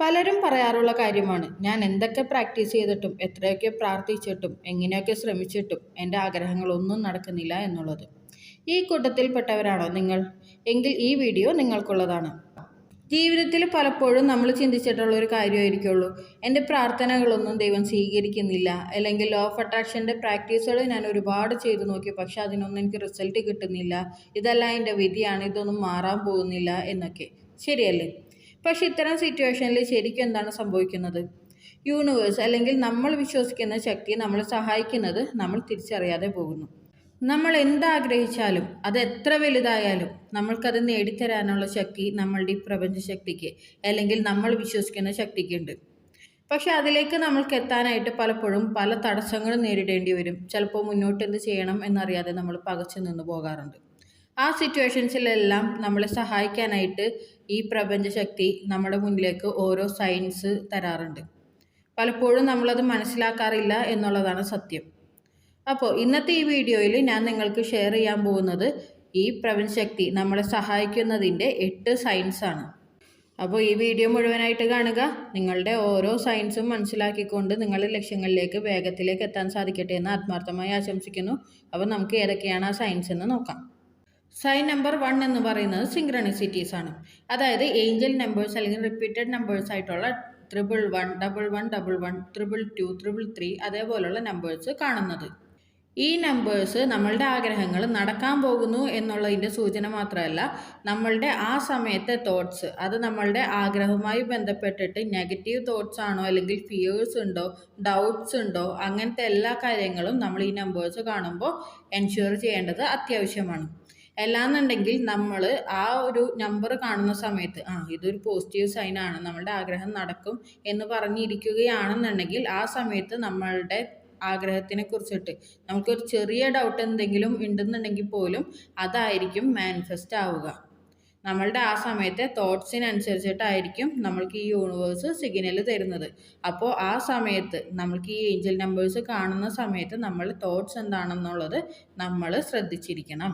പലരും പറയാറുള്ള കാര്യമാണ് ഞാൻ എന്തൊക്കെ പ്രാക്ടീസ് ചെയ്തിട്ടും എത്രയൊക്കെ പ്രാർത്ഥിച്ചിട്ടും എങ്ങനെയൊക്കെ ശ്രമിച്ചിട്ടും എന്റെ ആഗ്രഹങ്ങളൊന്നും നടക്കുന്നില്ല എന്നുള്ളത്. ഈ കൂട്ടത്തിൽപ്പെട്ടവരാണോ നിങ്ങൾ? എങ്കിൽ ഈ വീഡിയോ നിങ്ങൾക്കുള്ളതാണ്. ജീവിതത്തിൽ പലപ്പോഴും നമ്മൾ ചിന്തിച്ചിട്ടുള്ള ഒരു കാര്യമായിരിക്കുള്ളൂ എന്റെ പ്രാർത്ഥനകളൊന്നും ദൈവം സ്വീകരിക്കുന്നില്ല അല്ലെങ്കിൽ ലോ ഓഫ് അട്രാക്ഷന്റെ പ്രാക്ടീസുകൾ ഞാൻ ഒരുപാട് ചെയ്തു നോക്കി പക്ഷേ അതിനൊന്നും എനിക്ക് റിസൾട്ട് കിട്ടുന്നില്ല ഇതെല്ലാം എന്റെ വിധിയാണ് ഇതൊന്നും മാറാൻ പോകുന്നില്ല എന്നൊക്കെ. ശരിയല്ലേ? പക്ഷെ ഇത്തരം സിറ്റുവേഷനിൽ ശരിക്കും എന്താണ് സംഭവിക്കുന്നത്? യൂണിവേഴ്സ് അല്ലെങ്കിൽ നമ്മൾ വിശ്വസിക്കുന്ന ശക്തി നമ്മളെ സഹായിക്കുന്നത് നമ്മൾ തിരിച്ചറിയാതെ പോകുന്നു. നമ്മൾ എന്താഗ്രഹിച്ചാലും അത് എത്ര വലുതായാലും നമ്മൾക്കത് നേടിത്തരാനുള്ള ശക്തി നമ്മളുടെ ഈ പ്രപഞ്ച ശക്തിക്ക് അല്ലെങ്കിൽ നമ്മൾ വിശ്വസിക്കുന്ന ശക്തിക്കുണ്ട് പക്ഷേ അതിലേക്ക് നമ്മൾക്ക് എത്താനായിട്ട് പലപ്പോഴും പല തടസ്സങ്ങളും നേരിടേണ്ടി വരും. ചിലപ്പോൾ മുന്നോട്ട് എന്ത് ചെയ്യണം എന്നറിയാതെ നമ്മൾ പകച്ചു നിന്ന് പോകാറുണ്ട്. ആ സിറ്റുവേഷൻസിലെല്ലാം നമ്മളെ സഹായിക്കാനായിട്ട് ഈ പ്രപഞ്ചശക്തി നമ്മുടെ മുന്നിലേക്ക് ഓരോ സയൻസ് തരാറുണ്ട്. പലപ്പോഴും നമ്മളത് മനസ്സിലാക്കാറില്ല എന്നുള്ളതാണ് സത്യം. അപ്പോൾ ഇന്നത്തെ ഈ വീഡിയോയിൽ ഞാൻ നിങ്ങൾക്ക് ഷെയർ ചെയ്യാൻ പോകുന്നത് ഈ പ്രപഞ്ചശക്തി നമ്മളെ സഹായിക്കുന്നതിന്റെ എട്ട് സയൻസാണ് അപ്പോൾ ഈ വീഡിയോ മുഴുവനായിട്ട് കാണുക. നിങ്ങളുടെ ഓരോ സയൻസും മനസ്സിലാക്കിക്കൊണ്ട് നിങ്ങളുടെ ലക്ഷ്യങ്ങളിലേക്ക് വേഗത്തിലേക്ക് എത്താൻ സാധിക്കട്ടെ എന്ന് ആത്മാർത്ഥമായി ആശംസിക്കുന്നു. അപ്പോൾ നമുക്ക് ഏതൊക്കെയാണ് ആ സയൻസ് എന്ന് നോക്കാം. സൈൻ നമ്പർ വൺ എന്ന് പറയുന്നത് സിങ്ക്രണസിറ്റീസ് ആണ്. അതായത് ഏഞ്ചൽ നമ്പേഴ്സ് അല്ലെങ്കിൽ റിപ്പീറ്റഡ് നമ്പേഴ്സ് ആയിട്ടുള്ള triple one double one double one triple two triple three അതേപോലുള്ള നമ്പേഴ്സ് കാണുന്നത്. ഈ നമ്പേഴ്സ് നമ്മളുടെ ആഗ്രഹങ്ങൾ നടക്കാൻ പോകുന്നു എന്നുള്ളതിന്റെ സൂചന മാത്രമല്ല നമ്മളുടെ ആ സമയത്തെ തോട്ട്സ് അത് നമ്മളുടെ ആഗ്രഹവുമായി ബന്ധപ്പെട്ടിട്ട് നെഗറ്റീവ് തോട്ട്സ് ആണോ അല്ലെങ്കിൽ ഫിയേഴ്സ് ഉണ്ടോ ഡൗട്ട്സ് ഉണ്ടോ അങ്ങനത്തെ എല്ലാ കാര്യങ്ങളും നമ്മൾ ഈ നമ്പേഴ്സ് കാണുമ്പോൾ എൻഷുർ ചെയ്യേണ്ടത് അത്യാവശ്യമാണ്. അല്ലാന്നുണ്ടെങ്കിൽ നമ്മൾ ആ ഒരു നമ്പർ കാണുന്ന സമയത്ത് ആ ഇതൊരു പോസിറ്റീവ് സൈനാണ് നമ്മളുടെ ആഗ്രഹം നടക്കും എന്ന് പറഞ്ഞിരിക്കുകയാണെന്നുണ്ടെങ്കിൽ ആ സമയത്ത് നമ്മളുടെ ആഗ്രഹത്തിനെ കുറിച്ചിട്ട് നമുക്കൊരു ചെറിയ ഡൗട്ട് എന്തെങ്കിലും ഉണ്ടെന്നുണ്ടെങ്കിൽ പോലും അതായിരിക്കും മാനിഫെസ്റ്റ് ആവുക. നമ്മളുടെ ആ സമയത്തെ തോട്ട്സിനനുസരിച്ചിട്ടായിരിക്കും നമ്മൾക്ക് ഈ യൂണിവേഴ്സ് സിഗ്നൽ തരുന്നത്. അപ്പോൾ ആ സമയത്ത് നമ്മൾക്ക് ഈ ഏഞ്ചൽ നമ്പേഴ്സ് കാണുന്ന സമയത്ത് നമ്മൾ തോട്ട്സ് എന്താണെന്നുള്ളത് നമ്മൾ ശ്രദ്ധിച്ചിരിക്കണം.